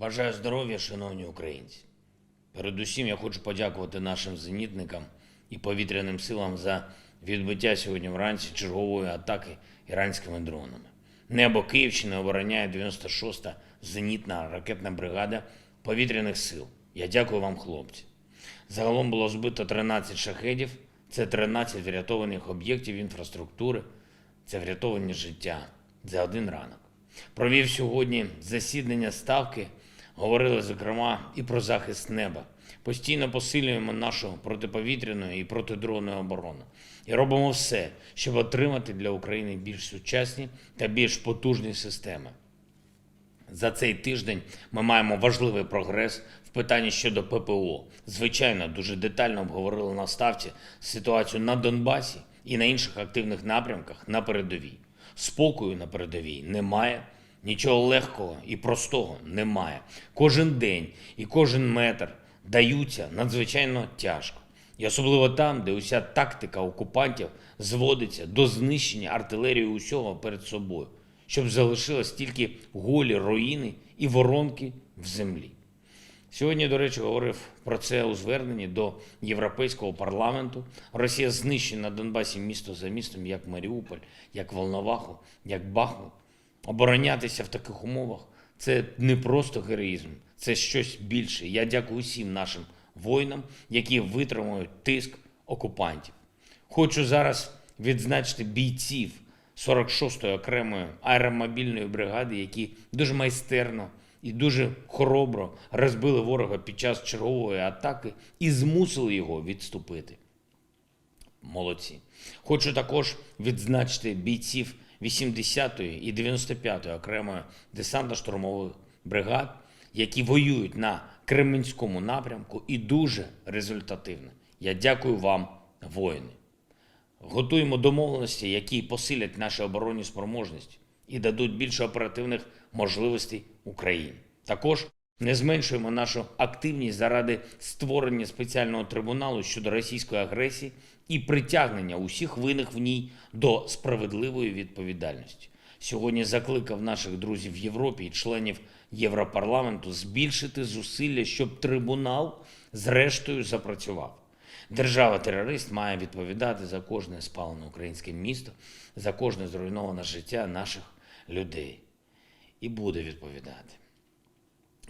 Бажаю здоров'я, шановні українці. Передусім я хочу подякувати нашим зенітникам і повітряним силам за відбиття сьогодні вранці чергової атаки іранськими дронами. Небо Київщини обороняє 96-та зенітна ракетна бригада повітряних сил. Я дякую вам, хлопці. Загалом було збито 13 шахедів, це 13 врятованих об'єктів інфраструктури, це врятовані життя за один ранок. Провів сьогодні засідання ставки, говорили, зокрема, і про захист неба. Постійно посилюємо нашу протиповітряну і протидронну оборону. І робимо все, щоб отримати для України більш сучасні та більш потужні системи. За цей тиждень ми маємо важливий прогрес в питанні щодо ППО. Звичайно, дуже детально обговорили на ставці ситуацію на Донбасі і на інших активних напрямках на передовій. Спокою на передовій немає, нічого легкого і простого немає. Кожен день і кожен метр даються надзвичайно тяжко. І особливо там, де уся тактика окупантів зводиться до знищення артилерії усього перед собою, щоб залишилось тільки голі руїни і воронки в землі. Сьогодні, до речі, говорив про це у зверненні до Європейського парламенту. Росія знищує на Донбасі місто за містом, як Маріуполь, як Волноваху, як Бахмут. Оборонятися в таких умовах це не просто героїзм, це щось більше. Я дякую усім нашим воїнам, які витримують тиск окупантів. Хочу зараз відзначити бійців 46-ї окремої аеромобільної бригади, які дуже майстерно і дуже хоробро розбили ворога під час чергової атаки і змусили його відступити. Молодці. Хочу також відзначити бійців 80-ї і 95-ї окремої десантно-штурмових бригад, які воюють на Кременському напрямку і дуже результативно. Я дякую вам, воїни. Готуємо домовленості, які посилять наші оборонні спроможності і дадуть більше оперативних можливостей Україні. Також не зменшуємо нашу активність заради створення спеціального трибуналу щодо російської агресії і притягнення усіх винних в ній до справедливої відповідальності. Сьогодні закликав наших друзів в Європі і членів Європарламенту збільшити зусилля, щоб трибунал зрештою запрацював. Держава-терорист має відповідати за кожне спалене українське місто, за кожне зруйноване життя наших людей. І буде відповідати.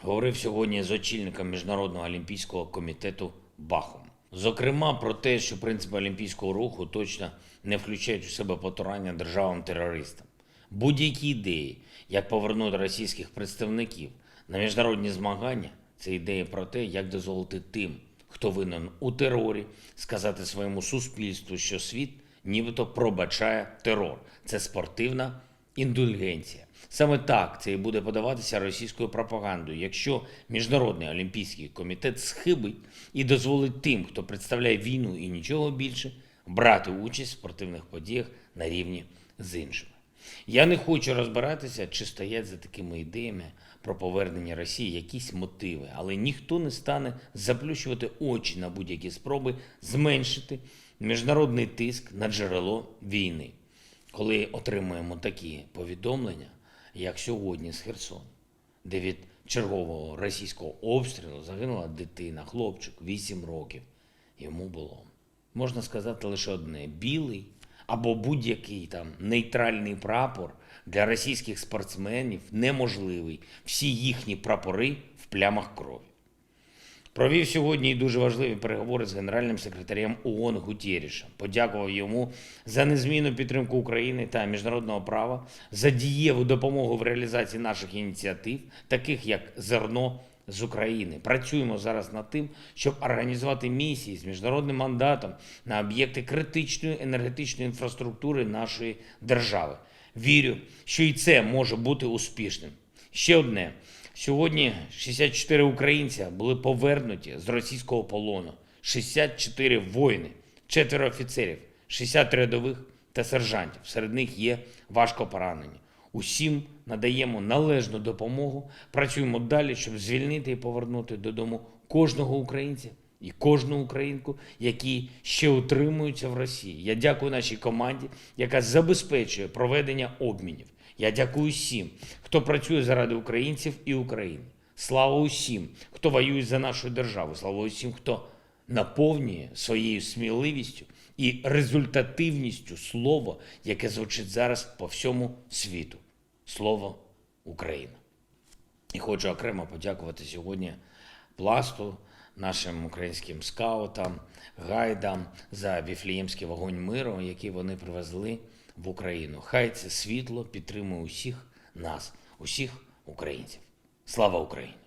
Говорив сьогодні з очільником Міжнародного олімпійського комітету Бахом. Зокрема, про те, що принципи олімпійського руху точно не включають у себе потурання державам-терористам. Будь-які ідеї, як повернути російських представників на міжнародні змагання, це ідея про те, як дозволити тим, хто винен у терорі, сказати своєму суспільству, що світ нібито пробачає терор. Це спортивна індульгенція. Саме так це і буде подаватися російською пропагандою, якщо Міжнародний олімпійський комітет схибить і дозволить тим, хто представляє війну і нічого більше, брати участь в спортивних подіях на рівні з іншими. Я не хочу розбиратися, чи стоять за такими ідеями про повернення Росії якісь мотиви, але ніхто не стане заплющувати очі на будь-які спроби зменшити міжнародний тиск на джерело війни. Коли отримуємо такі повідомлення, як сьогодні з Херсону, де від чергового російського обстрілу загинула дитина, хлопчик 8 років. Йому було, можна сказати, лише одне: білий або будь-який там нейтральний прапор для російських спортсменів неможливий. Всі їхні прапори в плямах крові. Провів сьогодні і дуже важливі переговори з генеральним секретарем ООН Гутєрішем. Подякував йому за незмінну підтримку України та міжнародного права, за дієву допомогу в реалізації наших ініціатив, таких як зерно з України. Працюємо зараз над тим, щоб організувати місії з міжнародним мандатом на об'єкти критичної енергетичної інфраструктури нашої держави. Вірю, що і це може бути успішним. Ще одне. Сьогодні 64 українця були повернуті з російського полону, 64 воїни, четверо офіцерів, 60 рядових та сержантів. Серед них є важко поранені. Усім надаємо належну допомогу. Працюємо далі, щоб звільнити і повернути додому кожного українця і кожну українку, які ще утримуються в Росії. Я дякую нашій команді, яка забезпечує проведення обмінів. Я дякую всім, хто працює заради українців і України. Слава усім, хто воює за нашу державу. Слава усім, хто наповнює своєю сміливістю і результативністю слово, яке звучить зараз по всьому світу. Слово Україна. І хочу окремо подякувати сьогодні пласту, нашим українським скаутам, гайдам за віфліємський вогонь миру, який вони привезли в Україну. Хай це світло підтримує усіх нас, усіх українців. Слава Україні!